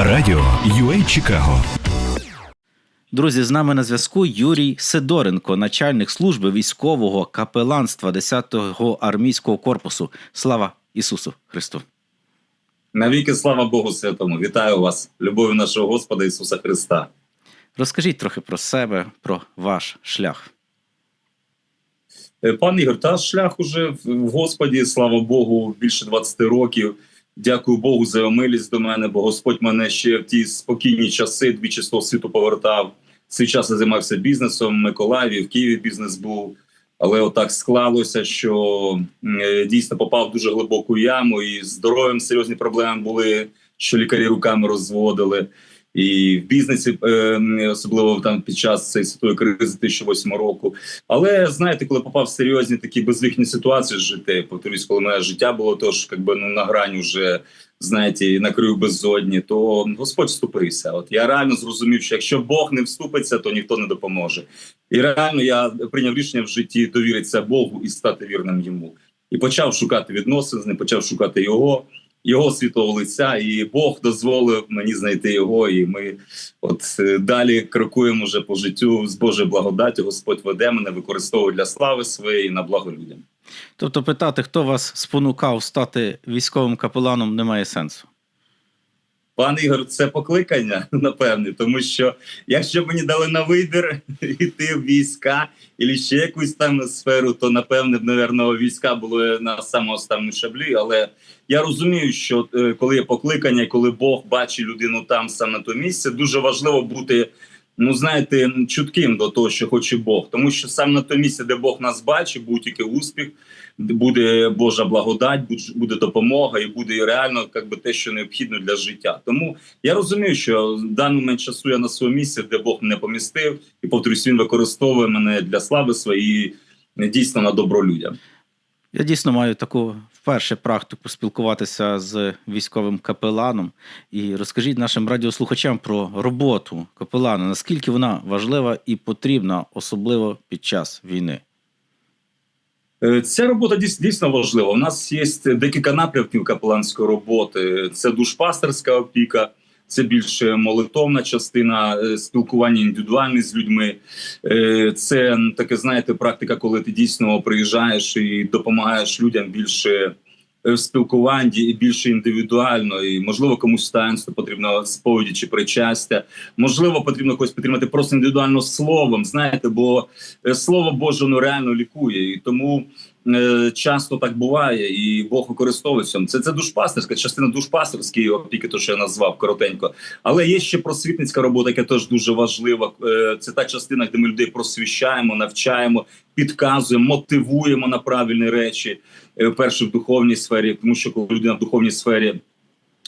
Радіо UA Чикаго. Друзі, з нами на зв'язку Юрій Сидоренко, начальник служби військового капеланства 10-го армійського корпусу. Слава Ісусу Христу! Навіки слава Богу Святому! Вітаю вас, любов'ю нашого Господа Ісуса Христа. Розкажіть трохи про себе, про ваш шлях. Е, Пан Ігор, та шлях уже в Господі, слава Богу, більше 20 років. Дякую Богу за милість до мене, бо Господь мене ще в ті спокійні часи двічі з того світу повертав. Свій час я займався бізнесом в Миколаєві, в Києві бізнес був. Але отак склалося, що е, дійсно попав в дуже глибоку яму, і здоров'ям серйозні проблеми були, що лікарі руками розводили. І в бізнесі, е, особливо там під час цієї світової кризи 2008 року. Але знаєте, коли попав в серйозні такі безвихні ситуації з життя, повторюсь, коли моє життя було тож, якби ну на грані вже знаєте, на краю безодні, то Господь вступився. От я реально зрозумів, що якщо Бог не вступиться, то ніхто не допоможе. І реально я прийняв рішення в житті довіритися Богу і стати вірним йому. І почав шукати відносин, з ним, почав шукати його, його світового лиця, і Бог дозволив мені знайти його. І ми от е, далі крокуємо вже по життю з Божою благодаттю. Господь веде мене, використовує для слави своєї на благо людям. Тобто, питати, хто вас спонукав стати військовим капеланом, немає сенсу. Пан Ігор, це покликання, напевне, тому що якщо мені дали на вибір йти в війська і ще якусь там сферу, то напевне б, напевно, війська було на самому останньому шаблі. Але я розумію, що е, коли є покликання, коли Бог бачить людину там саме на то місце, дуже важливо бути. Ну, знаєте, чутким до того, що хоче Бог, тому що саме на тому місці, де Бог нас бачить, будь-який успіх, буде Божа благодать, буде допомога, і буде реально як би, те, що необхідно для життя. Тому я розумію, що в даний момент часу я на своєму місці, де Бог мене помістив, і повторюсь, він використовує мене для слави своєї дійсно на добро людям. Я дійсно маю таку вперше практику спілкуватися з військовим капеланом. І розкажіть нашим радіослухачам про роботу капелана, наскільки вона важлива і потрібна, особливо під час війни. Е, Ця робота дійсно важлива. У нас є декілька напрямків капеланської роботи. Це душпастерська опіка, це більше молитовна частина е, спілкування індивідуальне з людьми. Е, Це таке, знаєте, практика, коли ти дійсно приїжджаєш і допомагаєш людям більше. е, В спілкуванні і більше індивідуально, і можливо комусь таїнство потрібно сповіді чи причастя. Можливо, потрібно когось підтримати просто індивідуально словом. Знаєте, бо слово Боже воно реально лікує, і тому часто так буває, і Бог використовує цьому. Це це душпастерська частина душпастерської опіки, то що я назвав коротенько. Але є ще просвітницька робота, яка теж дуже важлива. Е, це та частина, де ми людей просвіщаємо, навчаємо, підказуємо, мотивуємо на правильні речі. е, Перше в духовній сфері, тому що коли людина в духовній сфері.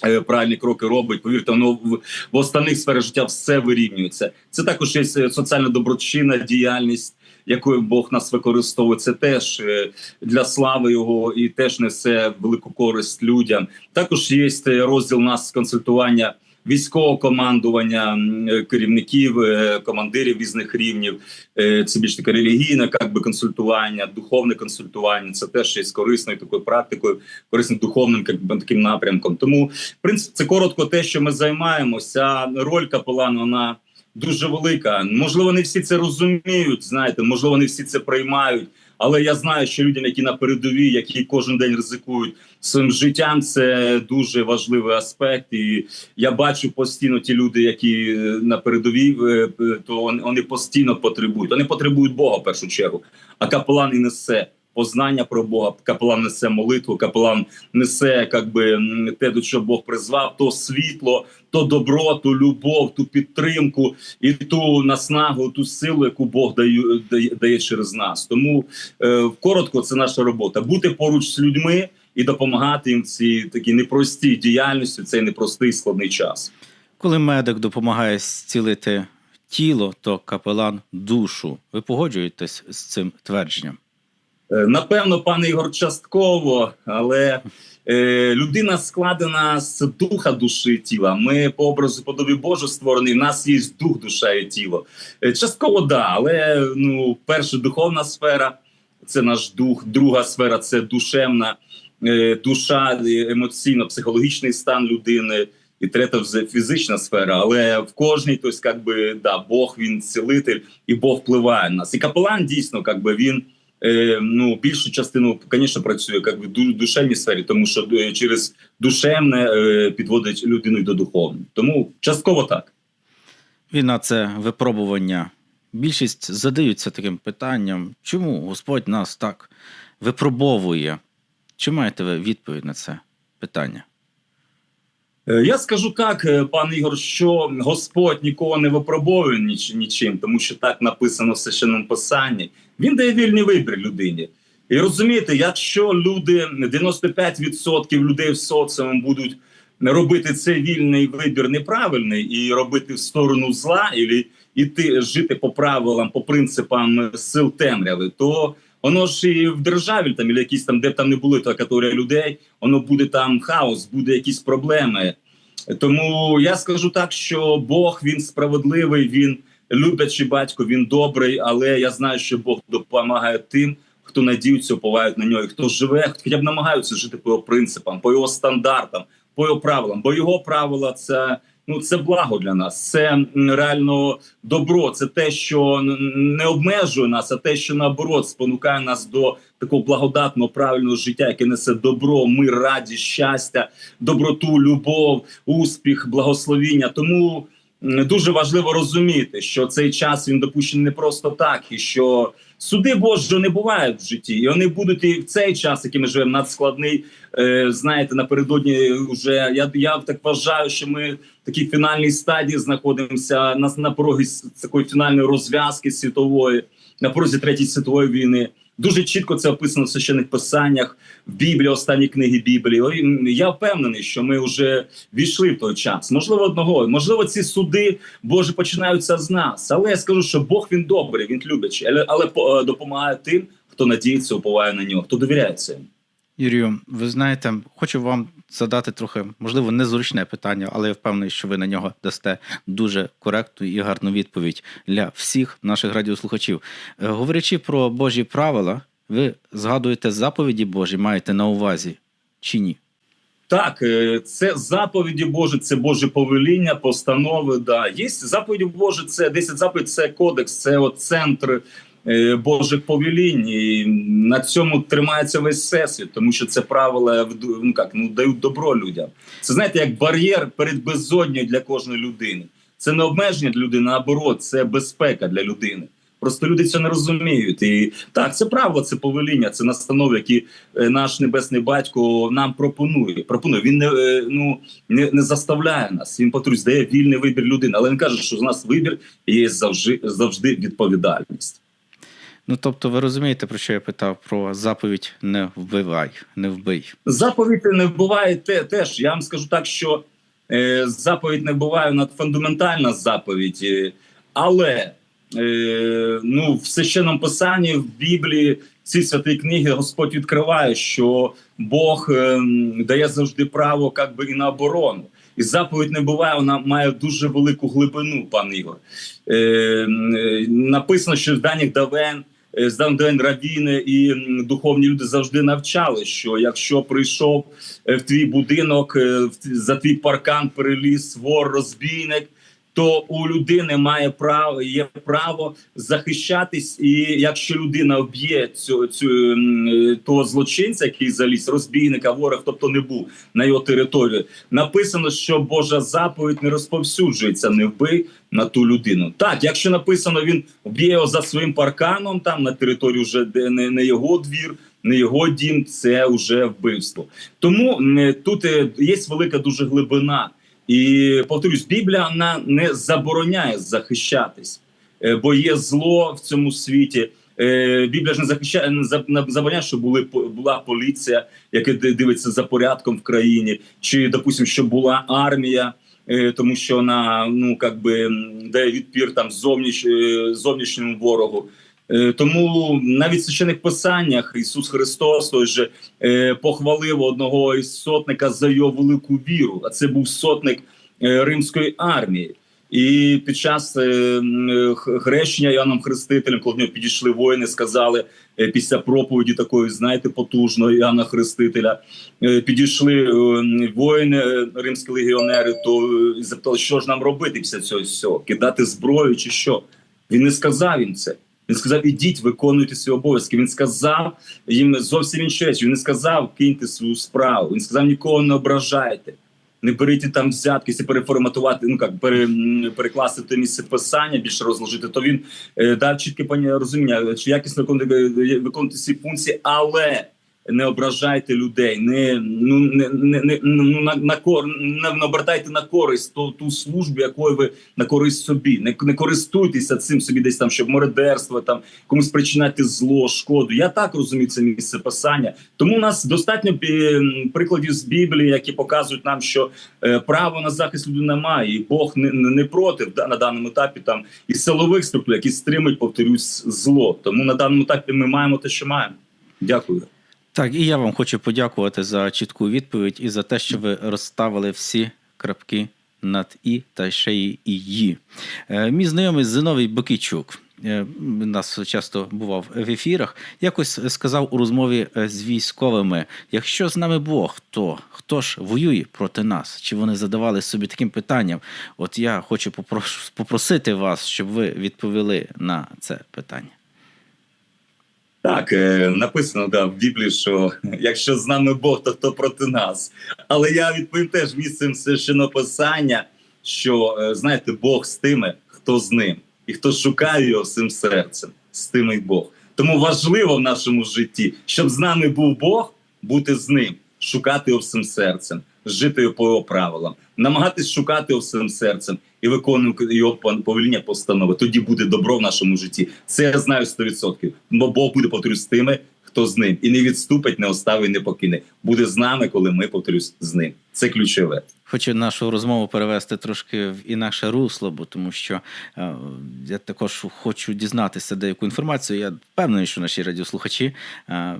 е, Правильні кроки робить, повірте, воно в, в останніх сферах життя все вирівнюється. Це також є е, соціальна доброчинна діяльність, якою Бог нас використовує. Це теж е, для слави його і теж несе велику користь людям. Також є е, розділ у нас консультування військового командування, е, керівників, командирів різних рівнів. Це більш таке релігійне, як би консультування, духовне консультування. Це теж є корисною такою практикою, корисним духовним як би, таким напрямком. Тому, в принципі, це коротко те, що ми займаємося. Роль капелана вона дуже велика. Можливо, не всі це розуміють. Знаєте, можливо, не всі це приймають. Але я знаю, що людям, які на передовій, які кожен день ризикують своїм життям, це дуже важливий аспект. І я бачу постійно ті люди, які е, на передовій, е, е, то вони- постійно потребують. Вони потребують Бога в першу чергу. А капелан і несе познання про Бога. Капелан несе молитву, капелан несе як би те, до чого Бог призвав, то світло, то добро, ту любов, ту підтримку і ту наснагу, ту силу, яку Бог дає, дає, через нас. Тому е, коротко, це наша робота: бути поруч з людьми і допомагати їм в цій такій непростій діяльності, цей непростий складний час. Коли медик допомагає зцілити тіло, то капелан душу. Ви погоджуєтесь з цим твердженням? Е, Напевно, пане Ігор, частково, але е, людина складена з духа душі і тіла. Ми по образу подобі Божу створені. В нас є дух, душа і тіло. Е, частково да, але ну, перша духовна сфера це наш дух, друга сфера це душевна е, душа, е, емоційно-психологічний стан людини. і третя фізична сфера. Але в кожній, тобто, як би, да, Бог він цілитель, і Бог впливає на нас. І капелан дійсно, би, він. Е, ну, більшу частину, звісно, працює як в душевній сфері, тому що е, через душевне е, підводить людину до духовного. Тому частково так. Війна це випробування. Більшість задаються таким питанням, чому Господь нас так випробовує? Чи маєте ви відповідь на це питання? Я скажу так, е, пан Ігор, що Господь нікого не випробовує ніч, нічим, тому що так написано в священному писанні. Він дає вільний вибір людині. І розумієте, якщо люди 95% людей в соціумі будуть робити цей вільний вибір неправильний і робити в сторону зла, і іти жити по правилам, по принципам сил темряви, то воно ж і в державі там, і якісь там, де б там не були та категорія людей, воно буде там хаос, буде якісь проблеми. Тому я скажу так, що Бог він справедливий, він люблячий батько, він добрий, але я знаю, що Бог допомагає тим, хто надіються, уповають на нього, і хто живе, хоча б намагаються жити по його принципам, по його стандартам, по його правилам. Бо його правила це. Ну, це благо для нас, це реально добро. Це те, що не обмежує нас, а те, що наоборот спонукає нас до такого благодатного правильного життя, яке несе добро, мир, радість, щастя, доброту, любов, успіх, благословіння. Тому дуже важливо розуміти, що цей час він допущений не просто так, і що суди Божі не бувають в житті, і вони будуть і в цей час, який ми живемо, надскладний. Е, знаєте, напередодні вже я, я так вважаю, що ми в такій фінальній стадії знаходимося на, на порогі такої фінальної розв'язки світової, на порозі третьої світової війни. Дуже чітко це описано в священних писаннях в Біблії, останні книги Біблії. Я впевнений, що ми вже війшли в той час. Можливо, одного, можливо, ці суди Боже починаються з нас. Але я скажу, що Бог він добрий, він любячий, але, але е, допомагає тим, хто надіється, уповає на нього, хто довіряється. Юрію, ви знаєте, хочу вам задати трохи, можливо, незручне питання, але я впевнений, що ви на нього дасте дуже коректну і гарну відповідь для всіх наших радіослухачів. Е, Говорячи про Божі правила, ви згадуєте заповіді Божі, маєте на увазі чи ні? Так, е, це заповіді Божі, це Боже повеління, постанови. Да, є заповіді Божі, це 10 заповідь, це кодекс, це от центр Божих повелінь. І на цьому тримається весь всесвіт, тому що це правила ну як ну дають добро людям. Це знаєте, як бар'єр перед безодньою для кожної людини. Це не обмеження для людини, наоборот, це безпека для людини. Просто люди це не розуміють. І так, це правило, це повеління, це настанови, які е, наш небесний батько нам пропонує. Пропонує. Він не е, ну не, не заставляє нас. Він повторюсь, дає вільний вибір людини. Але він каже, що у нас вибір і є завжди завжди відповідальність. Ну тобто, ви розумієте, про що я питав? Про заповідь не вбивай, не вбий. Заповідь не буває те, теж. Я вам скажу так, що е, заповідь не буває над фундаментальна заповідь, е, але е, ну, в священному писанні, в Біблії, ці святі книги Господь відкриває, що Бог е, дає завжди право як би, і на оборону. І заповідь не буває, вона має дуже велику глибину, пан Ігор. Е, е, написано, що з даних давен з давніх равіни і духовні люди завжди навчали, що якщо прийшов е, в твій будинок, е, в за твій паркан переліз вор, розбійник. То у людини має право є право захищатись, і якщо людина вб'є цю цю того злочинця, який заліз, розбійника, ворог, тобто не був на його територію, написано, що Божа заповідь не розповсюджується, не вбий на ту людину. Так, якщо написано, він вб'є його за своїм парканом, там на території вже де не, не його двір, не його дім, це вже вбивство. Тому тут е, є велика дуже глибина. І повторюсь, Біблія вона не забороняє захищатись, е, бо є зло в цьому світі. Е, Біблія ж не захищає не за- забороняє, що були була поліція, яка дивиться за порядком в країні, чи допустим, що була армія. е, Тому що вона ну би дає відпір там зовніш, зовнішньому ворогу. Е, Тому навіть в священих писаннях Ісус Христос той же е, похвалив одного із сотника за його велику віру. А це був сотник е, римської армії. І під час хрещення Іоанном Хрестителем, коли до нього підійшли воїни, сказали після проповіді такої, знаєте, потужної Іоанна Хрестителя, підійшли воїни, римські легіонери, то запитали, що ж нам робити після цього всього? Кидати зброю чи що? Він не сказав їм це. Він сказав: ідіть, виконуйте свої обов'язки. Він сказав їм зовсім інші. Він не сказав киньте свою справу. Він сказав нікого не ображайте. Не беріть там взятки, якщо переформатувати, ну як пере, перекласти те місце писання, більше розложити, то він е, дав чітке розуміння, чи якісно виконувати, виконувати ці функції, але не ображайте людей, не ну не, не, не ну, на, на кор не, не обертайте на користь ту, ту службу, якою ви на користь собі. Не, не користуйтеся цим собі, десь там, щоб мородерство, там комусь причиняти зло, шкоду. Я так розумію це місце писання. Тому у нас достатньо прикладів з Біблії, які показують нам, що е, право на захист людини немає, і Бог не, не проти на даному етапі там і силових структур, які стримують, повторюсь, зло. Тому на даному етапі ми маємо те, що маємо. Дякую. Так, і я вам хочу подякувати за чітку відповідь і за те, що ви розставили всі крапки над і та ще і «ї». Е, Мій знайомий Зиновій Бокійчук. е, нас часто бував в ефірах. Якось сказав у розмові е, з військовими: якщо з нами Бог, то хто ж воює проти нас? Чи вони задавали собі таким питанням? От я хочу попросити вас, щоб ви відповіли на це питання. Так, е, написано да, в Біблії, що якщо з нами Бог, то хто проти нас. Але я відповім теж місцем священописання, що е, знаєте, Бог з тими, хто з ним, і хто шукає його всім серцем, з тими й Бог. Тому важливо в нашому житті, щоб з нами був Бог, бути з ним, шукати його всім серцем, жити його по його правилам, намагатись шукати його всім серцем і виконувати його повеління постанови. Тоді буде добро в нашому житті. Це я знаю 100%. Бо Бог буде повторюсь з тими, хто з ним, і не відступить, не оставить, не покине. Буде з нами, коли ми повторюсь з ним. Це ключове. Хочу нашу розмову перевести трошки в інакше русло, бо тому що е, я також хочу дізнатися деяку інформацію. Я впевнений, що наші радіослухачі е,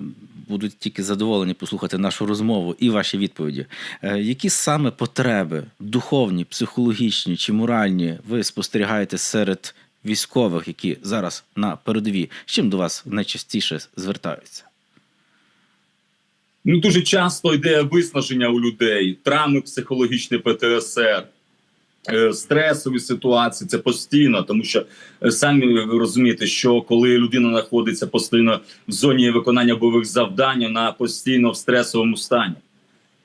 будуть тільки задоволені послухати нашу розмову і ваші відповіді. Е, які саме потреби духовні, психологічні чи моральні ви спостерігаєте серед військових, які зараз на передовій? З чим до вас найчастіше звертаються? Ну дуже часто йде виснаження у людей, травми психологічні ПТСР. Е, Стресові ситуації це постійно, тому що е, самі розумієте, що коли людина знаходиться постійно в зоні виконання бойових завдань, вона постійно в стресовому стані.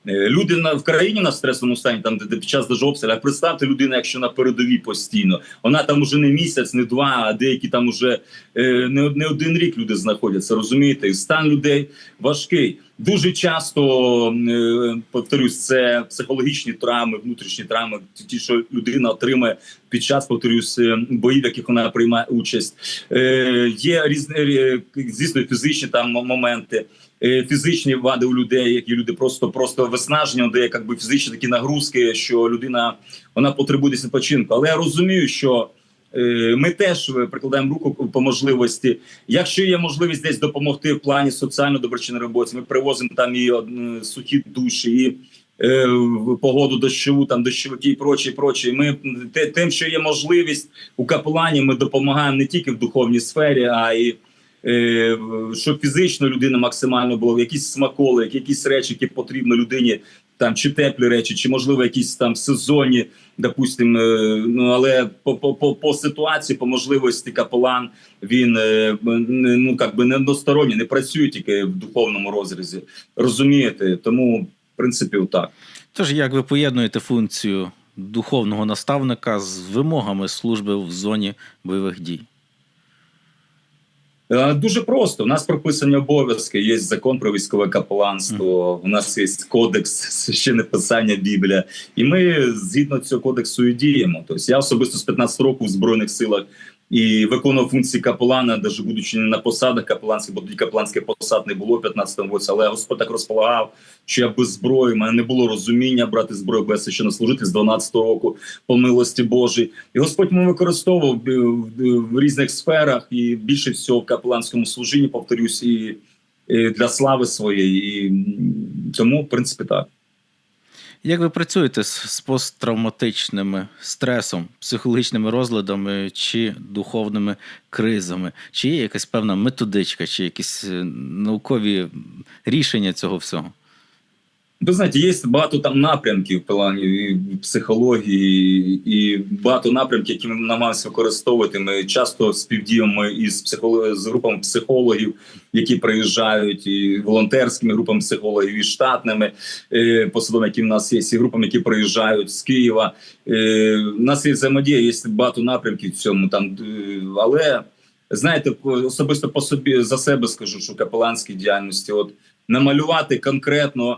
Е, Люди на в країні на стресовому стані, там де, під час даже обстрілу, представте людина, якщо на передовій постійно, вона там уже не місяць, не два, а деякі там уже не, не один рік люди знаходяться. Розумієте, стан людей важкий. Дуже часто е, повторюсь, це психологічні травми, внутрішні травми, ті- що людина отримує під час повторюсь е, боїв, яких вона приймає участь. Е, є різні звісно фізичні там моменти. Фізичні вади у людей, які люди просто просто виснаження, де якби фізичні такі нагрузки, що людина вона потребує десь відпочинку. Але я розумію, що ми теж прикладаємо руку по можливості. Якщо є можливість десь допомогти в плані соціально доброчинної роботи, ми привозимо там і е, сухі душі, і е, погоду дощову, там дощовики і прочі, прочі. Ми те, тим, що є можливість у капелані, ми допомагаємо не тільки в духовній сфері, а й е, щоб фізично людина максимально була якісь смаколи, якісь речі, які потрібно людині. Там чи теплі речі, чи можливо якісь там сезонні, допустим, е, ну але по, по, по, по ситуації, по можливості капелан він е, ну як би не односторонній, не працює тільки в духовному розрізі. Розумієте? Тому в принципі так. Тож, як ви поєднуєте функцію духовного наставника з вимогами служби в зоні бойових дій? Е, Дуже просто. У нас прописані обов'язки. Є закон про військове капеланство. У нас є кодекс священне писання Біблія, і ми згідно цього кодексу і діємо. Тобто я особисто з 15 років в збройних силах і виконував функції капелана, навіть будучи не на посадах капеланських, бо тоді капеланських посад не було в 15-му році. Але Господь так розполагав, що я без зброї, в мене не було розуміння брати зброю без священнослужитель з 12-го року по милості Божій. І Господь мене використовував в, в, в різних сферах і більше всього в капеланському служінні, повторюсь, і для слави своєї. І тому, в принципі, так. Як ви працюєте з, з посттравматичним стресом, психологічними розладами чи духовними кризами? Чи є якась певна методичка, чи якісь е, наукові рішення цього всього? Ви знаєте, є багато там напрямків в плані психології, і багато напрямків, які ми намагаємося використовувати. Ми часто співдіємо із психолог... з групами психологів, які приїжджають, і волонтерськими групами психологів, і штатними е, посадовими, які в нас є, і групами, які приїжджають з Києва. Е, у нас є взаємодія, є багато напрямків в цьому там, е, але. Знаєте, особисто по собі за себе скажу, що капеланській діяльності, от намалювати конкретно е,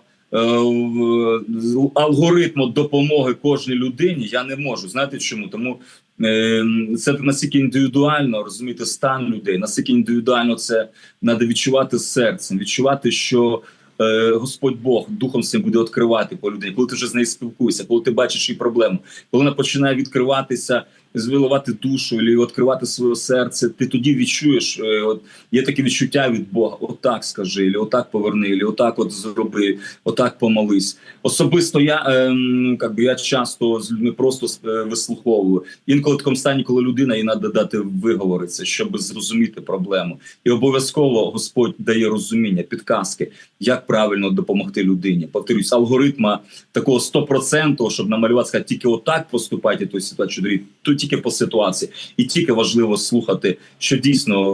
алгоритму допомоги кожній людині я не можу. Знаєте чому? Тому е, це настільки індивідуально розуміти стан людей, настільки індивідуально це треба відчувати серцем, відчувати, що. е, Господь Бог духом своїм буде відкривати по людині, коли ти вже з нею спілкуєшся, коли ти бачиш її проблему, коли вона починає відкриватися, звиливати душу, і відкривати своє серце, ти тоді відчуєш, е, от є таке відчуття від Бога: отак скажи, і отак поверни, і отак от зроби, отак помолись. Особисто я ем, как би я часто з людьми просто е, вислуховую. Інколи в такому стані, коли людина їй треба дати виговоритися, щоб зрозуміти проблему. І обов'язково Господь дає розуміння, підказки, як правильно допомогти людині. Повторюсь, алгоритма такого 100%, щоб намалювати, сказати, тільки отак поступайте той ситуації, тільки по ситуації, і тільки важливо слухати, що дійсно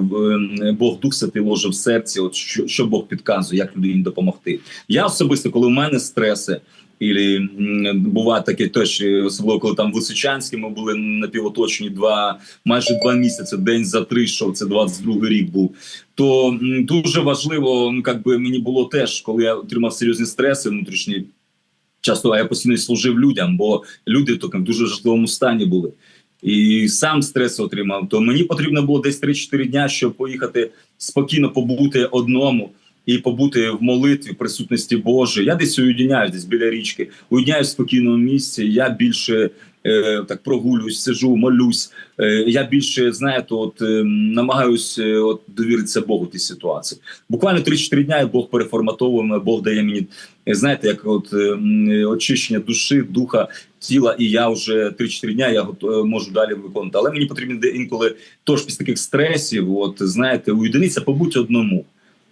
е, Бог Дух Святий ложив в серці, от що, що Бог підказує, як людині допомогти. Я особисто, коли в мене стреси. І буває таке теж, е, особливо коли там в Лисичанській ми були напівоточені два майже два місяці, день за три, що це 22 рік був. То дуже важливо, ну як би мені було теж, коли я отримав серйозні стреси внутрішні. Часто а я постійно служив людям, бо люди в такому дуже жахливому стані були. І сам стрес отримав. То мені потрібно було десь 3-4 дня, щоб поїхати спокійно побути одному і побути в молитві, в присутності Божої. Я десь уєдиняюсь десь біля річки, уєдиняюсь в спокійному місці. Я більше е, так прогулююсь, сижу, молюсь. Е, я більше знаєте, от е, намагаюсь е, от довіритися Богу тій ситуації. Буквально 3-4 дня Бог переформатовує мене, Бог дає мені. е, Знаєте, як от е, е, очищення душі, духа, тіла, і я вже 3-4 дня я гото- можу далі виконувати. Але мені потрібно інколи тож після таких стресів, от знаєте, уєдинитися, побудь одному.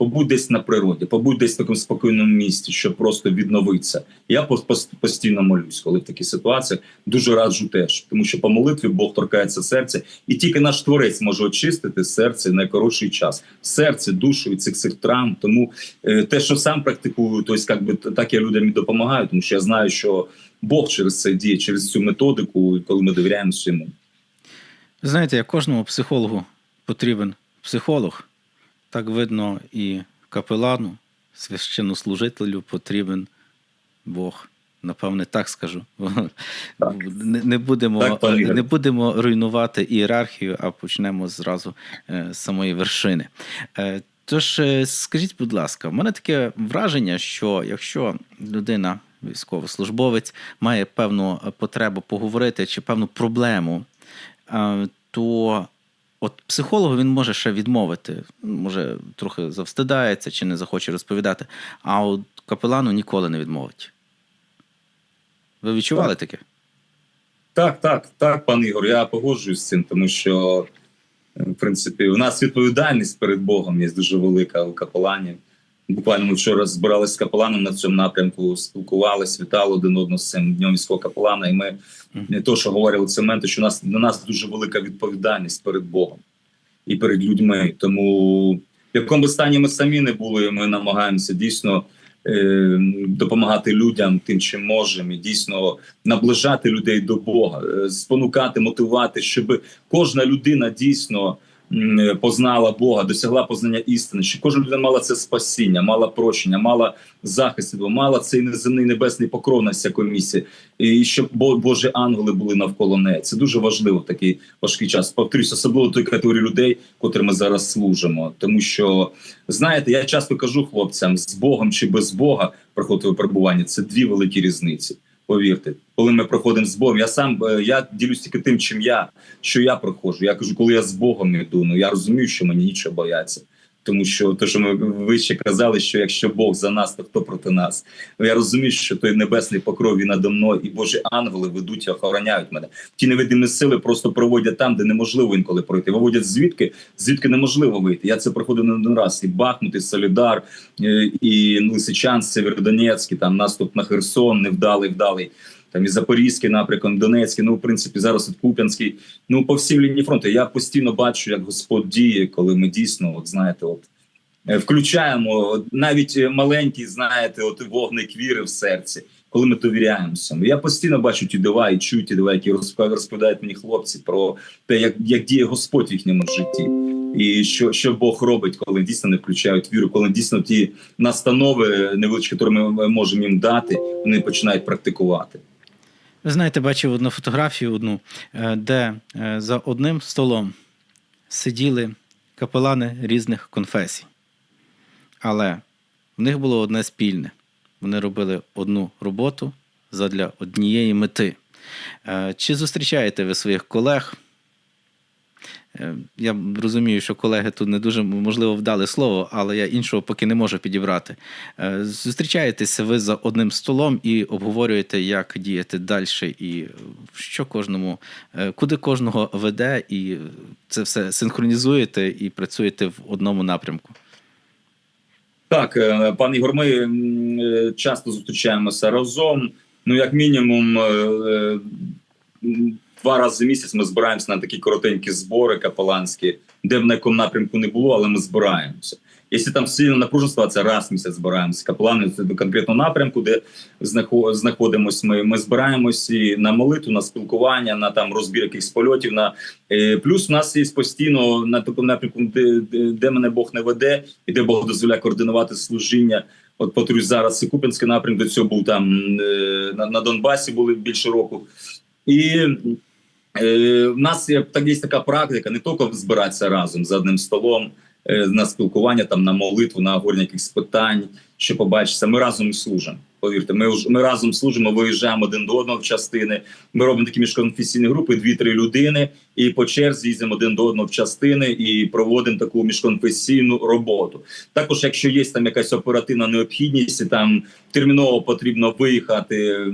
Побудь десь на природі, побудь десь в такому спокійному місці, щоб просто відновитися. Я пос- пос- постійно молюсь, коли в такій ситуації дуже раджу теж, тому що по молитві Бог торкається серця, і тільки наш творець може очистити серце в найкоротший час. Серце, душу від цих цих травм. Тому е, те, що сам практикую, то как би так я людям і допомагаю, тому що я знаю, що Бог через це діє, через цю методику, коли ми довіряємо йому. Знаєте, як кожному психологу потрібен психолог, так видно і капелану, священнослужителю потрібен Бог. Напевне, так скажу. Так. Не, не, будемо, Так, не будемо руйнувати ієрархію, а почнемо зразу е, з самої вершини. Е, Тож, е, скажіть, будь ласка, в мене таке враження, що якщо людина, військовослужбовець, має певну потребу поговорити чи певну проблему, то от психологу він може ще відмовити, може трохи завстидається чи не захоче розповідати, а от капелану ніколи не відмовить. Ви відчували Так. таке? Так, так, так, пан Ігор, я погоджуюсь з цим, тому що е, в принципі у нас відповідальність перед Богом є дуже велика у капеланів. Буквально ми вчора збиралися з капеланом на цьому напрямку, спілкувалися, вітали один одного з цим днем військового капелана. І ми не то, що говорили це моменти, що у нас на нас дуже велика відповідальність перед Богом і перед людьми. Тому в якому б стані ми самі не були, ми намагаємося дійсно е, допомагати людям тим, чим можемо, і дійсно наближати людей до Бога, е, спонукати, мотивувати, щоб кожна людина дійсно. М, Познала Бога, досягла познання істини, щоб кожна людина мала це спасіння, мала прощення, мала захист, мала цей неземний небесний покров на всякому місці, і щоб Бо- Божі ангели були навколо неї. Це дуже важливо в такий важкий час. Повторюсь, особливо той категорії людей, котрим ми зараз служимо. Тому що знаєте, я часто кажу хлопцям з Богом чи без Бога проходити випробування. Це дві великі різниці. Повірте, коли ми проходимо з Богом, я сам е, я ділюсь тільки тим, чим я що я проходжу. Я кажу, коли я з Богом йду, ну я розумію, що мені нічого бояться. Тому що те, що ми вище казали, що якщо Бог за нас, то хто проти нас? Ну я розумію, що той небесний покров він надо мною, і Божі ангели ведуть і охороняють мене. Ті невидимі сили просто проводять там, де неможливо інколи пройти. Виводять звідки, звідки неможливо вийти. Я це проходив не один раз. І Бахмут, і Солідар, і Лисичанськ, Северодонецький, там наступ на Херсон, невдалий, вдалий. Там і Запорізький напрямок, Донецький, ну в принципі зараз от Куп'янський. Ну по всій лінії фронту. Я постійно бачу, як Господь діє, коли ми дійсно, от знаєте, от е, включаємо навіть е, маленький, знаєте, от вогник віри в серці, коли ми довіряємося. Я постійно бачу ті дива і чую ті дива, які розповідають мені хлопці про те, як, як діє Господь в їхньому житті. І що, що Бог робить, коли дійсно не включають віру, коли дійсно ті настанови невеличкі, які ми можемо їм дати, вони починають практикувати. Ви знаєте, бачив одну фотографію, одну, е, де е, за одним столом сиділи капелани різних конфесій. Але в них було одне спільне. Вони робили одну роботу задля однієї мети. Е, Чи зустрічаєте ви своїх колег? Е, Я розумію, що колеги тут не дуже можливо вдали слово, але я іншого поки не можу підібрати. Е, Зустрічаєтеся ви за одним столом і обговорюєте, як діяти далі, і що кожному, е, куди кожного веде, і це все синхронізуєте і працюєте в одному напрямку. Так, пан Ігор, ми часто зустрічаємося разом. Ну, як мінімум, два рази в місяць ми збираємося на такі коротенькі збори капеланські, де на якому напрямку не було, але ми збираємося. Якщо там сильно напружена ситуація, раз в місяць збираємося. Капелани це до конкретного напрямку, де знахо- знаходимось. Ми, ми збираємось і на молитву, на спілкування, на там розбір якихось польотів. На е, плюс у нас є постійно на такому напрямку, де, де, мене Бог не веде, і де Бог дозволяє координувати служіння. От повторюсь, зараз це Купінський напрямок, до цього був там е, на Донбасі були більше року. І е, в нас є так є така практика, не тільки збиратися разом за одним столом е, на спілкування, там на молитву, на обговорення якихось питань, що побачиться. Ми разом служимо. Повірте, ми ми разом служимо, виїжджаємо один до одного в частини. Ми робимо такі міжконфесійні групи, дві-три людини, і по черзі їздимо один до одного в частини і проводимо таку міжконфесійну роботу. Також, якщо є там якась оперативна необхідність, і там терміново потрібно виїхати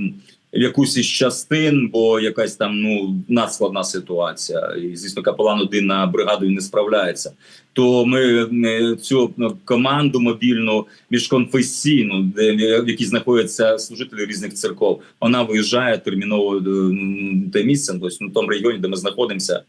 якусь із частин, бо якась там ну надскладна ситуація, і звісно, капелан один на бригаду не справляється. То ми цю е, команду мобільну міжконфесійну, де в якій знаходяться служителі різних церков, вона виїжджає терміново е, те місце, тобто ну, в тому регіоні, де ми знаходимося.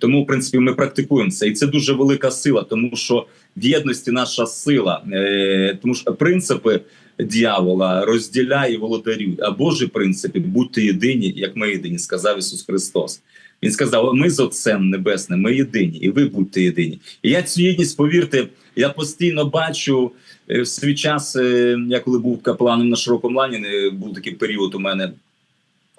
Тому, в принципі, ми практикуємо це, і це дуже велика сила, тому що в єдності наша сила, Е, тому що принципи дьявола розділяй і володарюй, а Божий принцип будьте єдині, як ми єдині, сказав Ісус Христос. Він сказав: Ми з Отцем Небесним, ми єдині, і ви будьте єдині. І я цю єдність, повірте, я постійно бачу е, в свій час. е, Я коли був капеланом на широкому лані, е, був такий період у мене.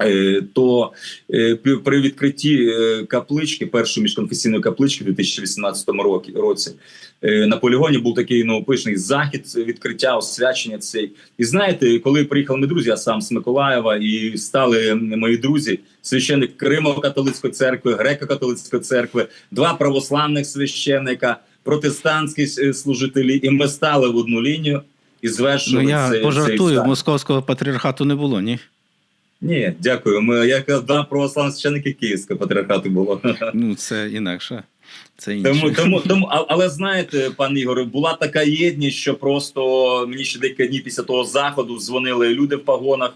Е, То е, при відкритті е, каплички, першої міжконфесійної каплички у 2018 році, на полігоні був такий ну пишний захід відкриття, освячення цей. І знаєте, коли приїхали ми друзі, я сам з Миколаєва, і стали мої друзі, священник Кримо-католицької церкви, греко-католицької церкви, два православних священника, протестантські служителі, і ми стали в одну лінію і Ну звершили я цей, пожартую, цей московського патріархату не було, ні? Ні, дякую. Ми як два православні священники Київського патріархату було. Ну, це інакше. Це інше. Тому, тому, тому, але знаєте, пан Ігор, була така єдність, що просто мені ще декілька днів після того заходу дзвонили люди в погонах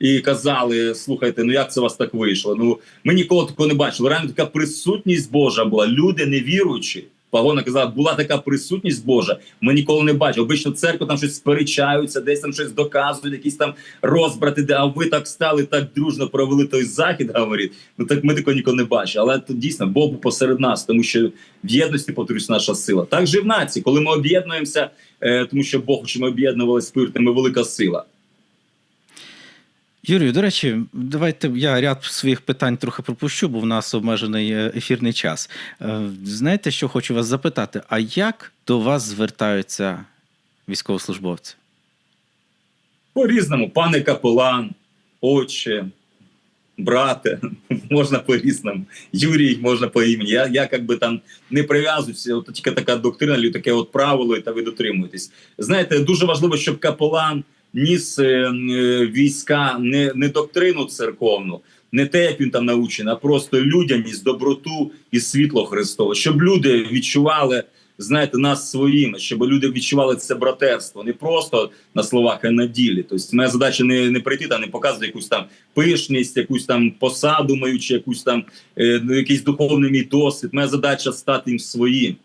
і казали: слухайте, ну як це у вас так вийшло? Ну ми ніколи такого не бачили. Реально така присутність Божа була. Люди не віруючі. Погона казала, була така присутність Божа. Ми ніколи не бачили. Обично церква там щось сперечаються, десь там щось доказують, якісь там розбрати, де а ви так стали, так дружно провели той захід. Говорить, ну так ми такого ніколи не бачили. Але тут дійсно Бог посеред нас, тому що в єдності повторюсь, наша сила. Так же в нації, коли ми об'єднуємося, е, тому що Бог, що ми об'єднувалися, повірте, ми велика сила. Юрію, до речі, давайте я ряд своїх питань трохи пропущу, бо в нас обмежений е, ефірний час. Е, Знаєте, що хочу вас запитати? А як до вас звертаються військовослужбовці? По різному, пане капелан, отче, брате, можна по-різному, Юрій можна по імені. Я, я як би там не прив'язуюся, от тільки така доктрина, таке от правило, і та ви дотримуєтесь. Знаєте, дуже важливо, щоб капелан ніс е, е, війська не, не доктрину церковну, не те, як він там научений, а просто людяність, доброту і світло Христове, щоб люди відчували. Знаєте, нас своїми, щоб люди відчували це братерство, не просто на словах, а на ділі. Тобто, моя задача не, не прийти там, не показувати якусь там пишність, якусь там посаду мою, чи якусь там е, ну, якийсь духовний мій досвід. Моя задача стати їм своїм,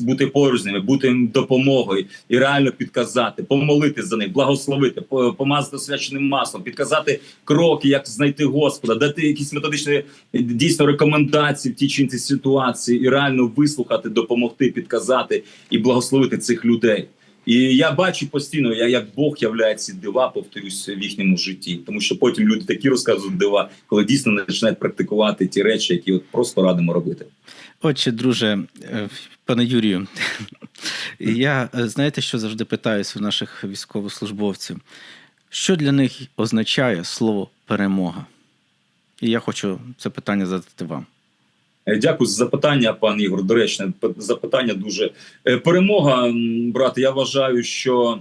бути поруч з ними, бути їм допомогою і реально підказати, помолити за них, благословити, помазати освяченим маслом, підказати кроки, як знайти Господа, дати якісь методичні дійсно рекомендації в тій чи іншій ситуації, і реально вислухати, допомогти, підказати і благословити цих людей. І я бачу постійно, я- як Бог являє ці дива, повторюсь, в їхньому житті, тому що потім люди такі розказують дива, коли дійсно починають практикувати ті речі, які от просто радимо робити. Отже, друже, е, пане Юрію, я е, знаєте, що завжди питаюся у наших військовослужбовців? Що для них означає слово перемога? І я хочу це питання задати вам. Е, Дякую за запитання, пан Ігор. Доречне запитання дуже Е, перемога, брат. Я вважаю, що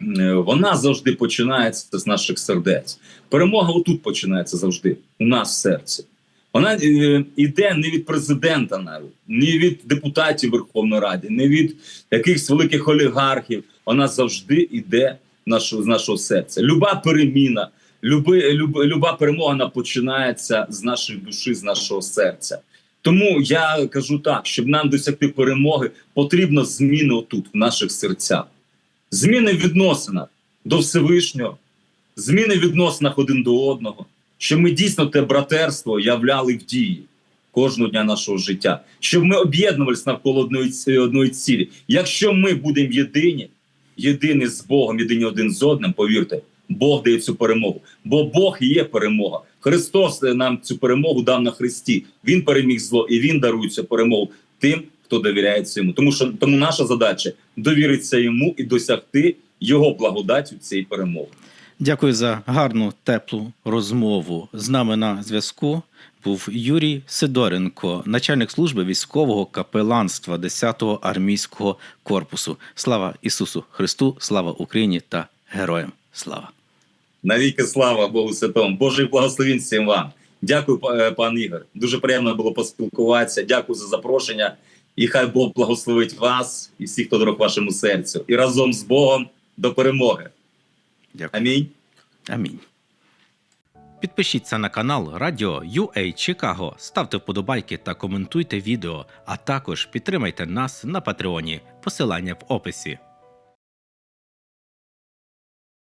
е, вона завжди починається з наших сердець. Перемога отут починається завжди, у нас в серці. Вона йде не від президента, навіть не від депутатів Верховної Ради, не від якихось великих олігархів. Вона завжди йде з нашого серця. Люба переміна, люби, люб, люба перемога починається з нашої душі, з нашого серця. Тому я кажу так: щоб нам досягти перемоги, потрібно зміни отут, в наших серцях. Зміни в відносинах до Всевишнього, зміни в відносинах один до одного, щоб ми дійсно те братерство являли в дії кожного дня нашого життя, щоб ми об'єднувалися навколо одної, одної цілі. Якщо ми будемо єдині, єдині з Богом, єдині один з одним, повірте, Бог дає цю перемогу. Бо Бог є перемога. Христос нам цю перемогу дав на Христі. Він переміг зло і Він дарує цю перемогу тим, хто довіряється йому. Тому що тому наша задача довіритися йому і досягти його благодаттю цієї перемоги. Дякую за гарну теплу розмову. З нами на зв'язку був Юрій Сидоренко, начальник служби військового капеланства 10-го армійського корпусу. Слава Ісусу Христу, слава Україні та героям слава! Навіки слава Богу Святому. Божий благословін всім вам. Дякую, е, пан Ігор. Дуже приємно було поспілкуватися. Дякую за запрошення. І хай Бог благословить вас і всіх, хто дорог вашому серцю. І разом з Богом до перемоги. Дякую. Амінь. Амінь. Підпишіться на канал Радіо UA Чикаго, ставте вподобайки та коментуйте відео, а також підтримайте нас на Патреоні. Посилання в описі.